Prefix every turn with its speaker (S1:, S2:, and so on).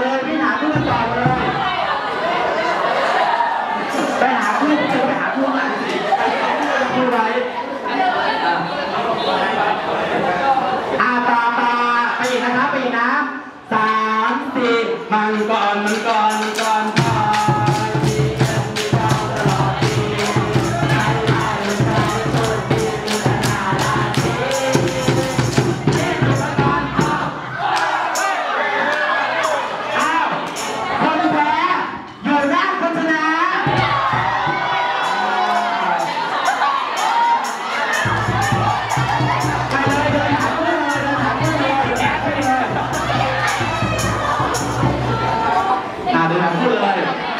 S1: เลยพี่หาคู่ต่อเลยไปหาคู่ไปหาคู่หน่อยคู่ไว้อาตาตาไปีนะครับไปีกนะสามสี่มังกรมังกร พูดเลย